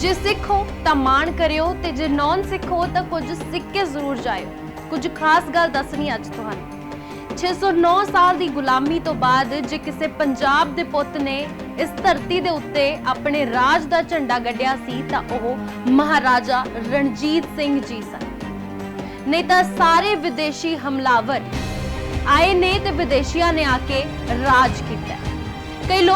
ਜੇ ਸਿੱਖ ਹੋ ਤਾਂ ਮਾਣ ਕਰਿਓ ਤੇ ਜੇ ਨੌਨ ਸਿੱਖ ਹੋ ਤਾਂ ਕੁਝ ਸਿੱਖ ਕੇ ਜ਼ਰੂਰ ਜਾਇਓ। ਕੁਝ ਖਾਸ ਗੱਲ ਦੱਸਣੀ ਅੱਜ ਤੁਹਾਨੂੰ। 609 ਸਾਲ ਦੀ ਗੁਲਾਮੀ ਤੋਂ ਬਾਅਦ ਜੇ ਕਿਸੇ ਪੰਜਾਬ ਦੇ ਪੁੱਤ ਨੇ ਇਸ ਧਰਤੀ ਦੇ ਉੱਤੇ ਆਪਣੇ ਰਾਜ ਦਾ ਝੰਡਾ ਗੱਡਿਆ ਸੀ ਤਾਂ ਉਹ ਮਹਾਰਾਜਾ ਰਣਜੀਤ ਸਿੰਘ ਜੀ ਸਨ। ਨਹੀਂ ਤਾਂ ਸਾਰੇ ਵਿਦੇਸ਼ੀ ਹਮਲਾਵਰ ਆਏ ਨੇ ਤੇ ਵਿਦੇਸ਼ੀਆਂ ਨੇ ਆ ਕੇ ਰਾਜ ਕੀਤਾ।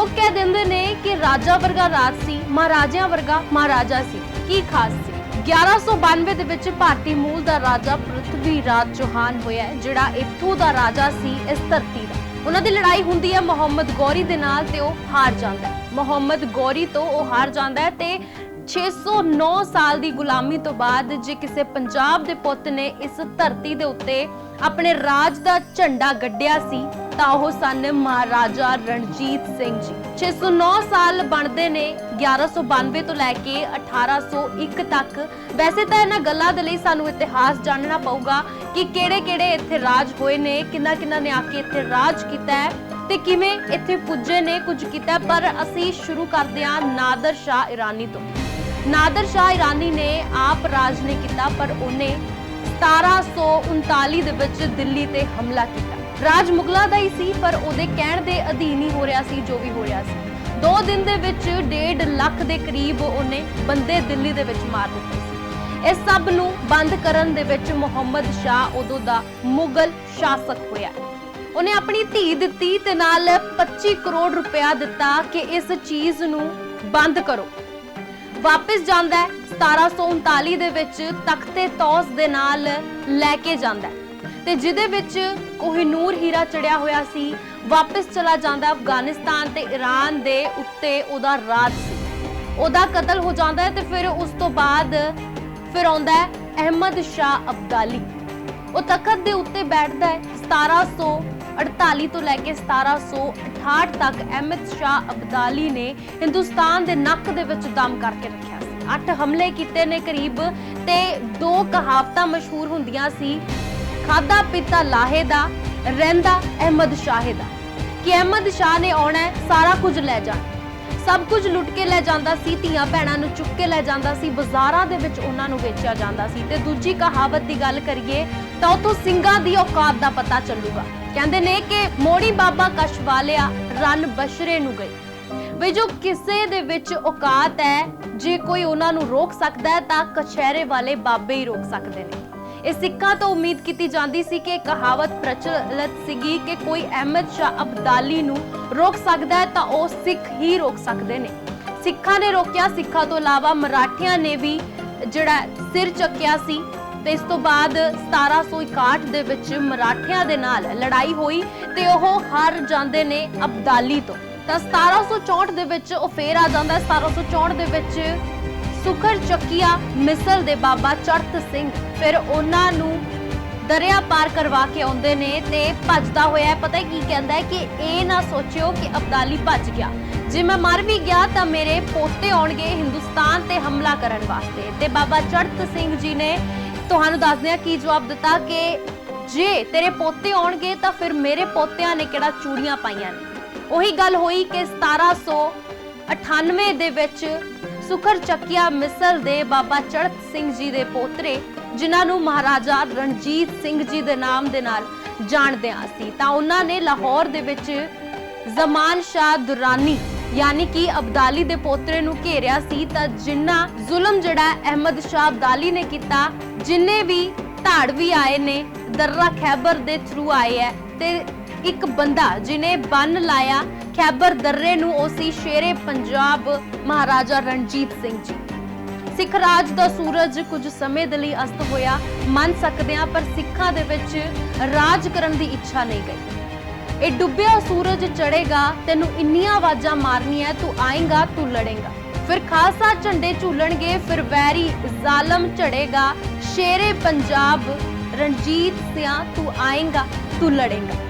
ਲੋਕ ਕਹਿ ਦਿੰਦੇ ਨੇ ਕਿ ਰਾਜਾ ਵਰਗਾ ਰਾਜ ਸੀ ਮਹਾਰਾਜਿਆਂ ਵਰਗਾ ਮਹਾਰਾਜਾ ਸੀ। ਕੀ ਖਾਸ ਸੀ? 1192 ਦੇ ਵਿੱਚ ਭਾਰਤੀ ਮੂਲ ਦਾ ਰਾਜਾ ਪ੍ਰਿਥਵੀ ਰਾਜ ਚੌਹਾਨ ਹੋਇਆ ਜਿਹੜਾ ਇੱਥੋਂ ਦਾ ਰਾਜਾ ਸੀ ਇਸ ਧਰਤੀ ਦਾ। ਉਹਨਾਂ ਦੀ ਲੜਾਈ ਹੁੰਦੀ ਹੈ, ਮੁਹੰਮਦ ਗੌਰੀ ਦੇ ਨਾਲ ਤੇ ਉਹ ਹਾਰ ਜਾਂਦਾ ਹੈ। ਮੁਹੰਮਦ ਗੌਰੀ ਤੋਂ ਉਹ ਹਾਰ ਜਾਂਦਾ ਹੈ ਤੇ 609 ਸਾਲ ਦੀ ਗੁਲਾਮੀ ਤੋਂ ਬਾਅਦ ਜੇ ਕਿਸੇ ਪੰਜਾਬ ਦੇ ਪੁੱਤ ਨੇ ਇਸ ਧਰਤੀ ਦੇ ਉੱਤੇ ਆਪਣੇ ਰਾਜ ਦਾ ਝੰਡਾ ਗੱਡਿਆ ਸੀ ਤਾਂ ਉਹ ਸਨ ਮਹਾਰਾਜਾ ਰਣਜੀਤ ਸਿੰਘ ਜੀ। 609 ਸਾਲ ਬਣਦੇ ਨੇ 1192 ਤੋਂ ਲੈ ਕੇ 1801 ਤੱਕ। ਵੈਸੇ ਤਾਂ ਇਹਨਾਂ ਗੱਲਾਂ ਦੇ ਲਈ ਸਾਨੂੰ ਇਤਿਹਾਸ ਜਾਣਨਾ ਪਊਗਾ ਕਿ ਕਿਹੜੇ-ਕਿਹੜੇ ਇੱਥੇ ਰਾਜ ਹੋਏ ਨੇ ਕਿੰਨਾ ਕਿੰਨਾ ਨੇ ਆ ਕੇ ਇੱਥੇ ਰਾਜ ਕੀਤਾ ਹੈ ਤੇ ਕਿਵੇਂ ਇੱਥੇ ਪੁੱਜੇ ਨੇ, ਕੁਝ ਕੀਤਾ ਪਰ ਅਸੀਂ ਸ਼ੁਰੂ ਕਰਦੇ ਹਾਂ ਨਾਦਰ ਸ਼ਾਹ ਇਰਾਨੀ ਤੋਂ। ਨਾਦਰ ਸ਼ਾਹ ਇਰਾਨੀ ਨੇ ਆਪ ਰਾਜ ਨੇ ਕੀਤਾ, ਪਰ ਉਹਨੇ 1739 ਦੇ ਵਿੱਚ ਦਿੱਲੀ ਤੇ ਹਮਲਾ ਕੀਤਾ। ਰਾਜ ਮੁਗਲਾਂ ਦਾ ਹੀ ਸੀ, ਪਰ ਉਹਦੇ ਕਹਿਣ ਦੇ ਅਧੀਨ ਹੀ ਹੋ ਰਿਹਾ ਸੀ, ਜੋ ਵੀ ਹੋ ਰਿਹਾ ਸੀ। ਦੋ ਦਿਨ ਦੇ ਵਿੱਚ 1.5 ਲੱਖ ਦੇ ਕਰੀਬ ਉਹਨੇ ਬੰਦੇ ਦਿੱਲੀ ਦੇ ਵਿੱਚ ਮਾਰ ਦਿੱਤੇ ਸੀ। ਇਸ ਸਭ ਨੂੰ ਬੰਦ ਕਰਨ ਦੇ ਵਿੱਚ ਮੁਹੰਮਦ ਸ਼ਾਹ ਉਦੋਂ ਦਾ ਮੁਗਲ ਸ਼ਾਸਕ ਹੋਇਆ। ਉਹਨੇ ਆਪਣੀ ਧੀ ਦਿੱਤੀ ਤੇ ਨਾਲ 25 ਕਰੋੜ ਰੁਪਇਆ ਦਿੱਤਾ ਕਿ ਇਸ ਚੀਜ਼ ਨੂੰ ਬੰਦ ਕਰੋ। ਵਾਪਸ ਜਾਂਦਾ ਹੈ 1739 ਦੇ ਵਿੱਚ ਤਖਤੇ ਤੌਸ ਦੇ ਨਾਲ ਲੈ ਕੇ ਜਾਂਦਾ ਤੇ ਜਿਹਦੇ ਵਿੱਚ ਕੋਹਿਨੂਰ ਹੀਰਾ ਚੜਿਆ ਹੋਇਆ ਸੀ, ਵਾਪਸ ਚਲਾ ਜਾਂਦਾ ਅਫਗਾਨਿਸਤਾਨ ਤੇ ਈਰਾਨ ਦੇ ਉੱਤੇ ਉਹਦਾ ਰਾਜ ਸੀ। ਉਹਦਾ ਕਤਲ ਹੋ ਜਾਂਦਾ ਹੈ ਤੇ ਫਿਰ ਉਸ ਤੋਂ ਬਾਅਦ ਫਿਰ ਆਉਂਦਾ ਹੈ ਅਹਿਮਦ ਸ਼ਾਹ ਅਬਦਾਲੀ। ਉਹ ਤਖਤ ਦੇ ਉੱਤੇ ਬੈਠਦਾ ਹੈ 1748 ਤੋਂ ਲੈ ਕੇ 1768 ਤੱਕ ਅਹਿਮਦ ਸ਼ਾਹ ਅਬਦਾਲੀ ਨੇ ਹਿੰਦੁਸਤਾਨ ਦੇ ਨੱਕ ਦੇ ਵਿੱਚ ਦਮ ਕਰਕੇ ਰੱਖਿਆ ਸੀ। ਅੱਠ ਹਮਲੇ ਕੀਤੇ ਨੇ ਕਰੀਬ ਤੇ ਦੋ ਕਹਾਵਤਾਂ ਮਸ਼ਹੂਰ ਹੁੰਦੀਆਂ ਸੀ ਖਾਦਾ ਪੀਤਾ ਲਾਹੇ ਦਾ, ਰਹਿੰਦਾ ਅਹਿਮਦ ਸ਼ਾਹ ਦਾ। ਕਿ ਅਹਿਮਦ ਸ਼ਾਹ ਨੇ ਆਉਣਾ ਸਾਰਾ ਕੁਝ ਲੈ ਜਾਣਾ ਸਭ ਕੁਝ ਲੁੱਟ ਕੇ ਲੈ ਜਾਂਦਾ ਸੀ, ਧੀਆਂ ਭੈਣਾਂ ਨੂੰ ਚੁੱਕ ਕੇ ਲੈ ਜਾਂਦਾ ਸੀ, ਬਾਜ਼ਾਰਾਂ ਦੇ ਵਿੱਚ ਉਹਨਾਂ ਨੂੰ ਵੇਚਿਆ ਜਾਂਦਾ ਸੀ। ਤੇ ਦੂਜੀ ਕਹਾਵਤ ਦੀ ਗੱਲ ਕਰੀਏ, ਤਾਂ ਉਥੋਂ ਸਿੰਘਾਂ ਦੀ ਔਕਾਤ ਦਾ ਪਤਾ ਚੱਲੂਗਾ। ਕਹਿੰਦੇ ਨੇ ਕਿ ਮੋੜੀ ਬਾਬਾ ਕਸ਼ ਵਾਲਿਆ ਰਨ ਬਸ਼ਰੇ ਨੂੰ ਗਈ ਵੀ ਜੋ ਕਿਸੇ ਦੇ ਵਿੱਚ ਔਕਾਤ ਹੈ, ਜੇ ਕੋਈ ਉਹਨਾਂ ਨੂੰ ਰੋਕ ਸਕਦਾ ਹੈ, ਤਾਂ ਕਛਹਿਰੇ ਵਾਲੇ ਬਾਬੇ ਹੀ ਰੋਕ ਸਕਦੇ ਨੇ। ਇਹ ਸਿੱਖਾਂ ਤੋਂ ਉਮੀਦ ਕੀਤੀ ਜਾਂਦੀ ਸੀ ਕਿ ਕਹਾਵਤ ਪ੍ਰਚਲਿਤ ਸੀਗੀ ਕਿ ਕੋਈ ਅਹਿਮਦ ਸ਼ਾਹ ਅਬਦਾਲੀ ਨੂੰ ਰੋਕ ਸਕਦਾ ਹੈ ਤਾਂ ਉਹ ਸਿੱਖ ਹੀ ਰੋਕ ਸਕਦੇ ਨੇ। ਸਿੱਖਾਂ ਨੇ ਰੋਕਿਆ, ਸਿੱਖਾਂ ਤੋਂ ਇਲਾਵਾ ਮਰਾਠਿਆਂ ਨੇ ਵੀ ਜਿਹੜਾ ਸਿਰ ਚੱਕਿਆ ਸੀ ਤੇ ਇਸ ਤੋਂ ਬਾਅਦ 1761 ਦੇ ਵਿੱਚ ਮਰਾਠਿਆਂ ਦੇ ਨਾਲ ਲੜਾਈ ਹੋਈ ਤੇ ਉਹ ਹਾਰ ਜਾਂਦੇ ਨੇ ਅਬਦਾਲੀ ਤੋਂ। ਤਾਂ 1764 ਦੇ ਵਿੱਚ ਉਹ ਫੇਰ ਆ ਜਾਂਦਾ ਹੈ 1764 ਦੇ ਵਿੱਚ ਸੁਖਰ ਚੱਕੀਆ ਮਿਸਲ ਦੇ ਬਾਬਾ ਚੜਤ ਸਿੰਘ। ਫਿਰ ਉਹਨਾਂ ਨੂੰ ਦਰਿਆ ਪਾਰ ਕਰਵਾ ਕੇ ਆਉਂਦੇ ਨੇ ਤੇ ਭੱਜਦਾ ਹੋਇਆ ਪਤਾ ਕੀ ਕਹਿੰਦਾ ਹੈ ਕਿ ਇਹ ਨਾ ਸੋਚਿਓ ਕਿ ਅਬਦਾਲੀ ਭੱਜ ਗਿਆ। ਜੇ ਮੈਂ ਮਰ ਵੀ ਗਿਆ ਤਾਂ ਮੇਰੇ ਪੋਤੇ ਆਉਣਗੇ ਹਿੰਦੁਸਤਾਨ ਤੇ ਹਮਲਾ ਕਰਨ ਵਾਸਤੇ। ਤੇ ਬਾਬਾ ਚੜਤ ਸਿੰਘ ਜੀ ਨੇ ਤੁਹਾਨੂੰ ਦੱਸਦੇ ਆ ਕੀ ਜਵਾਬ ਦਿੱਤਾ ਕਿ ਜੇ ਤੇਰੇ ਪੋਤੇ ਆਉਣਗੇ ਤਾਂ ਫਿਰ ਮੇਰੇ ਪੋਤਿਆਂ ਨੇ ਕਿਹੜਾ ਚੂੜੀਆਂ ਪਾਈਆਂ ਨੇ? ਉਹੀ ਗੱਲ ਹੋਈ ਕਿ 1798 ਦੇ ਵਿੱਚ ਸੁਖਰ ਚੱਕਿਆ ਮਿਸਲ ਦੇ ਬਾਬਾ ਚੜਤ ਸਿੰਘ ਜੀ ਦੇ ਪੋਤਰੇ, ਜਿਨ੍ਹਾਂ ਨੂੰ ਮਹਾਰਾਜਾ ਰਣਜੀਤ ਸਿੰਘ ਜੀ ਦੇ ਨਾਮ ਦੇ ਨਾਲ ਜਾਣਦੇ ਆ ਸੀ ਤਾਂ ਉਹਨਾਂ ਨੇ ਲਾਹੌਰ ਦੇ ਵਿੱਚ ਜ਼ਮਾਨ ਸ਼ਾਹ ਦੁਰਾਨੀ, ਯਾਨੀ ਕਿ ਅਬਦਾਲੀ ਦੇ ਪੋਤਰੇ ਨੂੰ ਘੇਰਿਆ ਸੀ। ਤਾਂ ਜਿੰਨਾ ਜ਼ੁਲਮ ਜਿਹੜਾ ਅਹਿਮਦ ਸ਼ਾਹ ਅਬਦਾਲੀ ਨੇ ਕੀਤਾ, ਜਿੰਨੇ ਵੀ ਧਾੜਵੀ ਆਏ ਨੇ, ਦਰਰਾ ਖੈਬਰ ਦੇ ਥਰੂ ਆਏ ਹੈ, ਤੇ ਇੱਕ ਬੰਦਾ ਜਿਨੇ ਬੰਨ ਲਾਇਆ ਖੈਬਰ ਦਰਰੇ ਨੂੰ ਉਹ ਸੀ ਸ਼ੇਰੇ ਪੰਜਾਬ ਮਹਾਰਾਜਾ ਰਣਜੀਤ ਸਿੰਘ ਜੀ। ਸਿੱਖ ਰਾਜ ਦਾ ਸੂਰਜ ਕੁਝ ਸਮੇਂ ਦੇ ਲਈ ਅਸਤ ਹੋਇਆ, ਮੰਨ ਸਕਦੇ ਹਾਂ, ਪਰ ਸਿੱਖਾਂ ਦੇ ਵਿੱਚ ਰਾਜ ਕਰਨ ਦੀ ਇੱਛਾ ਨਹੀਂ ਗਈ। ਇਹ ਡੁੱਬਿਆ ਸੂਰਜ ਚੜੇਗਾ ਤੈਨੂੰ ਇੰਨੀਆਂ ਆਵਾਜ਼ਾਂ ਮਾਰਨੀਆਂ, ਤੂੰ ਆਏਗਾ, ਤੂੰ ਲੜੇਗਾ। ਫਿਰ ਖਾਲਸਾ ਝੰਡੇ ਝੂਲਣਗੇ, ਫਿਰ ਵੈਰੀ ਜ਼ਾਲਮ ਝੜੇਗਾ ਸ਼ੇਰੇ ਪੰਜਾਬ ਰਣਜੀਤ ਸਿਆ, ਤੂੰ ਆਏਗਾ, ਤੂੰ ਲੜੇਗਾ।